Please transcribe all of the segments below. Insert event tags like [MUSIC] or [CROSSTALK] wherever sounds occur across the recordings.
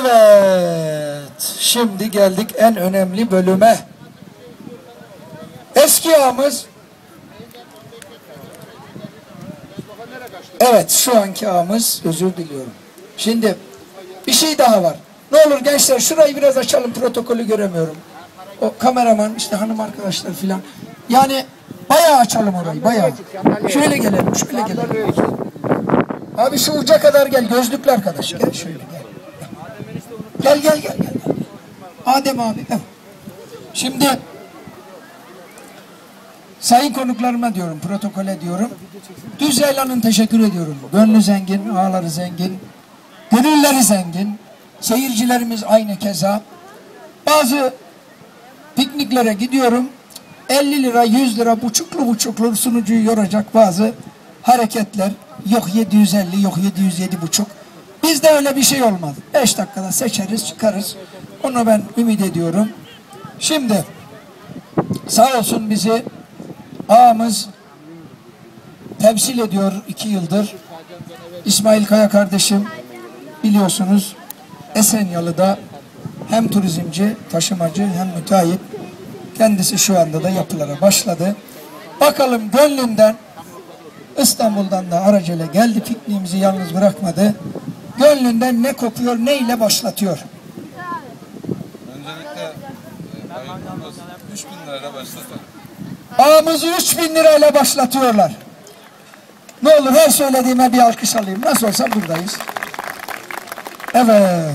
Evet, şimdi geldik en önemli bölüme. Eski ağamız Evet, şu anki ağamız, özür diliyorum. Şimdi bir şey daha var. Ne olur gençler şurayı biraz açalım, protokolü göremiyorum. O kameraman, işte hanım arkadaşlar filan. Yani bayağı açalım orayı, bayağı. Şöyle gelelim, şöyle gelelim. Abi şu uca kadar gel, gözlüklü arkadaş. Gel şöyle gel. Gel gel gel gel. Adem abi. Şimdi sayın konuklarıma diyorum, protokole diyorum. Düz Yaylan'ın teşekkür ediyorum. Gönlü zengin, ağları zengin, gönülleri zengin. Seyircilerimiz aynı keza. Bazı pikniklere gidiyorum. 50 lira, 100 lira buçuklu buçuklu sunucuyu yoracak bazı hareketler. Yok 750, yok 707 buçuk. Bizde öyle bir şey olmaz. 5 dakikada seçeriz, çıkarız. Onu ben ümit ediyorum. Şimdi sağ olsun bizi ağamız temsil ediyor iki yıldır. İsmail Kaya kardeşim biliyorsunuz Esenyalı'da hem turizmci, taşımacı hem müteahhit. Kendisi şu anda da yapılara başladı. Bakalım gönlünden İstanbul'dan da aracıyla geldi pikniğimizi yalnız bırakmadı. Gönlünden ne kopuyor ne ile başlatıyor. Öncelikle e, bayramımız 3000 lirayla başladı. Ağamızı 3000 lirayla başlatıyorlar. Ne olur her söylediğime bir alkış alayım. Nasıl olsa buradayız. Evet.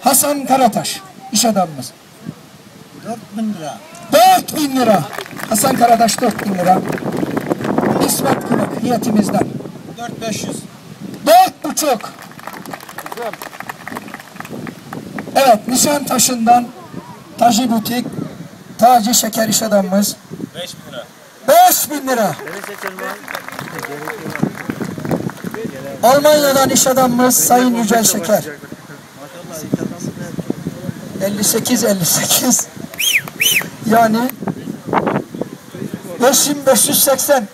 Hasan Karataş. iş adamımız. 4000 lira. 4000 lira. Hasan Karataş 4000 lira. İsmet Kılık niyetimizden. 4500. Dört buçuk. Evet Nişantaşı'ndan Taji Butik Taci Şeker iş adamımız 5000 lira. 5000 lira. Almanya'dan iş adamımız Sayın Yücel Şeker. 58 58. Yani 5580.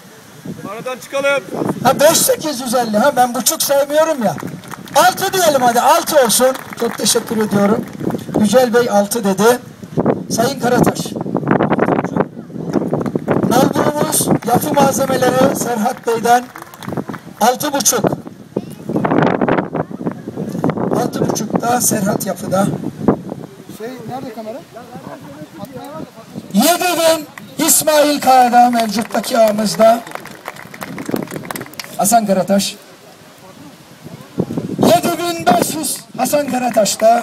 Aradan çıkalım. Ha 5850 ha ben buçuk sevmiyorum ya. 6 diyelim hadi 6 olsun. Çok teşekkür ediyorum. Yücel Bey 6 dedi. Sayın Karataş. Nalburumuz yapı malzemeleri Serhat Bey'den altı buçuk. Altı buçukta Serhat Yapı'da. Şey nerede kamera? Yedi bin İsmail Kaya'da mevcuttaki ağımızda. Hasan Karataş. Hasan Karataş'ta.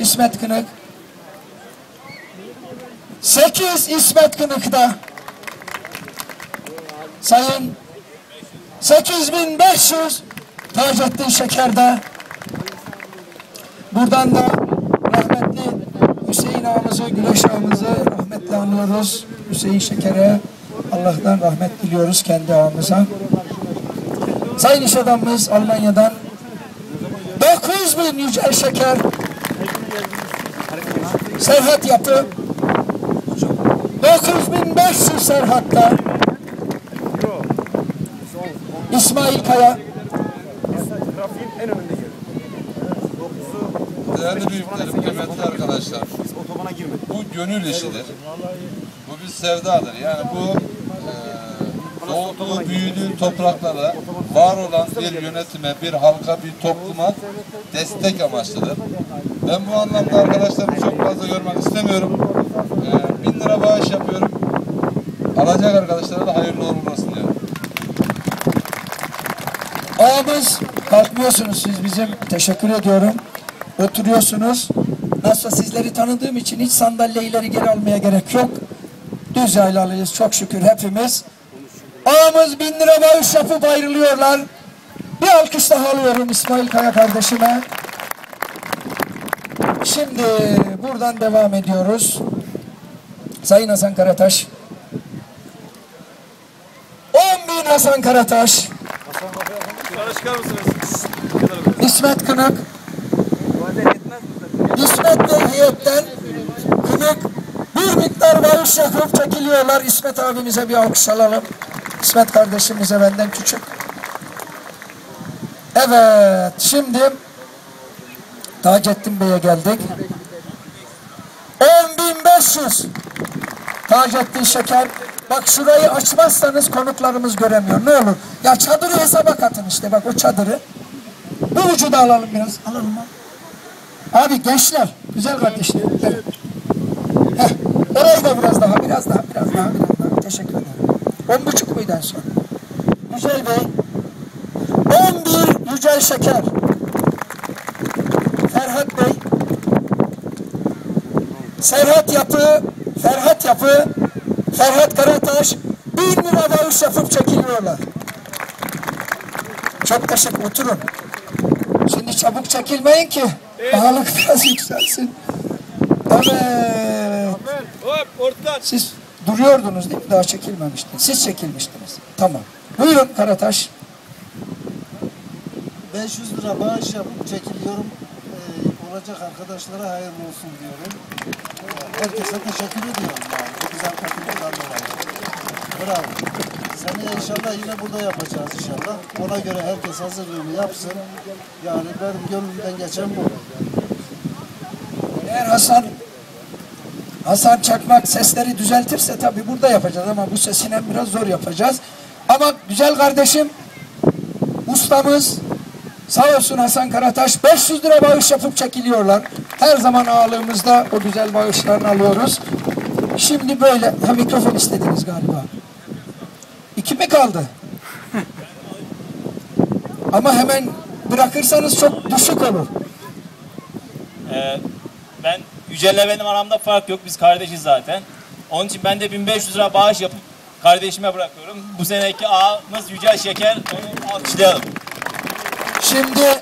İsmet Kınık. 8 İsmet Kınık'ta. Sayın 8500 Taceddin Şeker'de. Buradan da rahmetli Hüseyin ağamızı, Güneş ağamızı rahmetle anıyoruz. Hüseyin Şeker'e Allah'tan rahmet diliyoruz kendi ağamıza. Sayın iş adamımız Almanya'dan 9000 Yücel Şeker Serhat Yapı 9500 Serhat'ta İsmail Kaya Değerli büyüklerim, kıymetli arkadaşlar. Bu gönül işidir. Bu bir sevdadır. Yani bu e, doğduğu, büyüdüğü topraklara var olan bir yönetime, bir halka, bir topluma destek amaçlıdır. Ben bu anlamda arkadaşlarımı çok fazla görmek istemiyorum. E, bin lira bağış yapıyorum. Alacak arkadaşlara da hayırlı uğurlu olsun diyorum. Ağamız kalkmıyorsunuz siz bizim teşekkür ediyorum. Oturuyorsunuz. Nasılsa sizleri tanıdığım için hiç sandalye ileri geri almaya gerek yok. Düz yaylalıyız çok şükür hepimiz. Ağamız bin lira bağış yapıp ayrılıyorlar. Bir alkış daha alıyorum İsmail Kaya kardeşime. Şimdi buradan devam ediyoruz. Sayın Hasan Karataş. 10 bin Hasan Karataş. İsmet Kınık. İsmet Bey heyetten Kınık bir miktar bağış yapıp çekiliyorlar. İsmet abimize bir alkış alalım. İsmet kardeşimize benden küçük. Evet şimdi Taceddin Bey'e geldik. 10.500 Taceddin Şeker. Bak şurayı açmazsanız konuklarımız göremiyor. Ne olur. Ya çadırı hesaba katın işte. Bak o çadırı. Bu ucu da alalım biraz. Alalım mı? Abi gençler. Güzel kardeşlerim. Heh. Heh. Orayı da biraz daha, biraz daha, biraz daha, biraz daha. Teşekkür ederim. On buçuk muydu en son? Yücel Bey. On bir Yücel Şeker. Ferhat Bey. Serhat Yapı, Ferhat Yapı, Ferhat Karataş bin lira bağış yapıp çekiliyorlar. Çok teşekkür oturun. Şimdi çabuk çekilmeyin ki pahalılık biraz yükselsin. Evet. Siz duruyordunuz değil mi? Daha çekilmemiştiniz. Siz çekilmiştiniz. Tamam. Buyurun Karataş. 500 lira bağış yapıp çekiliyorum. Ee, olacak arkadaşlara hayırlı olsun diyorum. Ee, herkese teşekkür ediyorum yani bu güzel katılımdan dolayı. Bravo. Seneye inşallah yine burada yapacağız inşallah. Ona göre herkes hazırlığını yapsın. Yani benim gönlümden geçen bu. Eğer Hasan Hasan Çakmak sesleri düzeltirse tabii burada yapacağız ama bu sesine biraz zor yapacağız. Ama güzel kardeşim ustamız sağ olsun Hasan Karataş 500 lira bağış yapıp çekiliyorlar. Her zaman ağırlığımızda o güzel bağışlarını alıyoruz. Şimdi böyle ha mikrofon istediniz galiba. İki mi kaldı? Ama hemen bırakırsanız çok düşük olur. Ee, ben Yücel'le benim aramda fark yok. Biz kardeşiz zaten. Onun için ben de 1500 lira bağış yapıp kardeşime bırakıyorum. Bu seneki ağamız Yücel Şeker. Onu alkışlayalım. Şimdi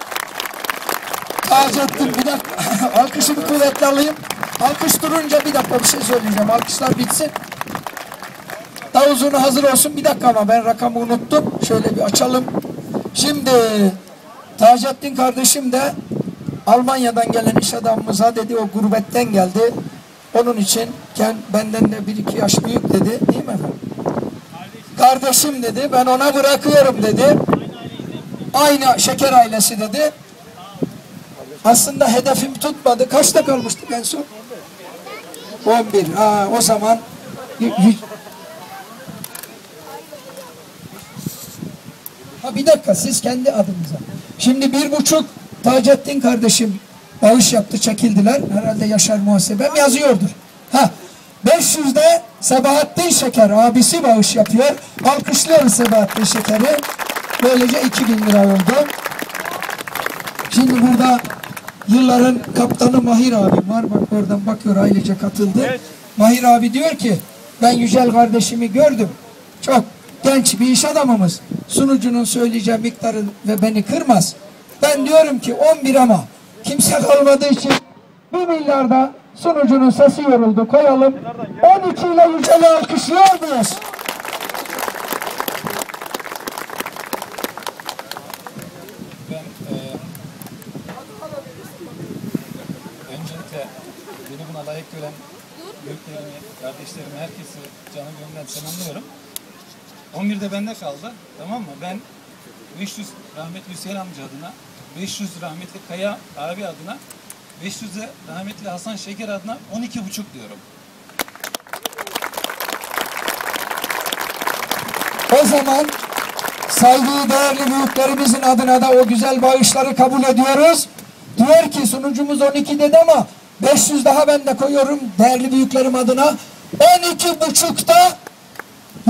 Taceddin bir dakika [LAUGHS] alkışı bir kuvvetli alayım. Alkış durunca bir dakika bir şey söyleyeceğim. Alkışlar bitsin. Davuzunu hazır olsun. Bir dakika ama ben rakamı unuttum. Şöyle bir açalım. Şimdi Taceddin kardeşim de Almanya'dan gelen iş adamımıza dedi o gurbetten geldi. Onun için benden de bir iki yaş büyük dedi. Değil mi efendim? Kardeşim dedi ben ona bırakıyorum dedi. Aynı şeker ailesi dedi. Aslında hedefim tutmadı. Kaçta kalmıştık en son? 11. Ha, o zaman Ha bir dakika siz kendi adınıza. Şimdi bir buçuk Taceddin kardeşim bağış yaptı çekildiler. Herhalde Yaşar muhasebem yazıyordur. Ha 500'de Sebahattin Şeker abisi bağış yapıyor. Alkışlıyoruz Sebahattin Şeker'i. Böylece 2000 lira oldu. Şimdi burada yılların kaptanı Mahir abim var. Bak oradan bakıyor ailece katıldı. Mahir abi diyor ki ben Yücel kardeşimi gördüm. Çok genç bir iş adamımız. Sunucunun söyleyeceği miktarı ve beni kırmaz. Ben diyorum ki 11 ama kimse kalmadığı için 1 milyarda sunucunun sesi yoruldu koyalım. 12 ile Yücel'i alkışlıyor muyuz? E, beni buna layık gören büyüklerimi, kardeşlerimi, herkesi canı gönülden selamlıyorum. 11'de bende kaldı. Tamam mı? Ben 500 rahmetli Hüseyin amca adına, 500 rahmetli Kaya abi adına, 500 de rahmetli Hasan Şeker adına 12,5 diyorum. O zaman saygılı değerli büyüklerimizin adına da o güzel bağışları kabul ediyoruz. Diyor ki sunucumuz 12 dedi ama 500 daha ben de koyuyorum değerli büyüklerim adına. 12 buçukta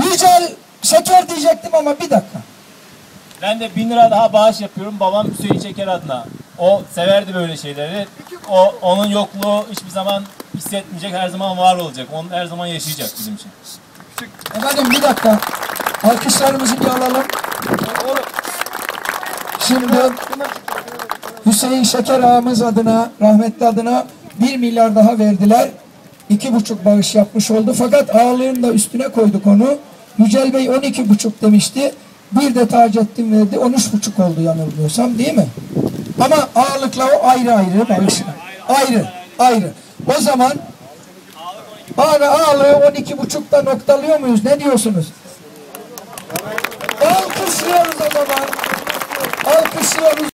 Yücel şeker diyecektim ama bir dakika. Ben de 1000 lira daha bağış yapıyorum babam Hüseyin Şeker adına. O severdi böyle şeyleri. O onun yokluğu hiçbir zaman hissetmeyecek, her zaman var olacak. Onu her zaman yaşayacak bizim için. Efendim bir dakika. Alkışlarımızı bir alalım. Şimdi Hüseyin Şeker ağamız adına, rahmetli adına 1 milyar daha verdiler. İki buçuk bağış yapmış oldu. Fakat ağalığın da üstüne koyduk onu. Yücel Bey 12 buçuk demişti. Bir de Taceddin verdi. 13 buçuk oldu yanılmıyorsam değil mi? Ama ağalıkla o ayrı ayrı bağışlar. Ayrı, ayrı. O zaman Abi ağalığı 12 buçukta noktalıyor muyuz? Ne diyorsunuz? Alkışlıyoruz o zaman. Alkışlıyoruz.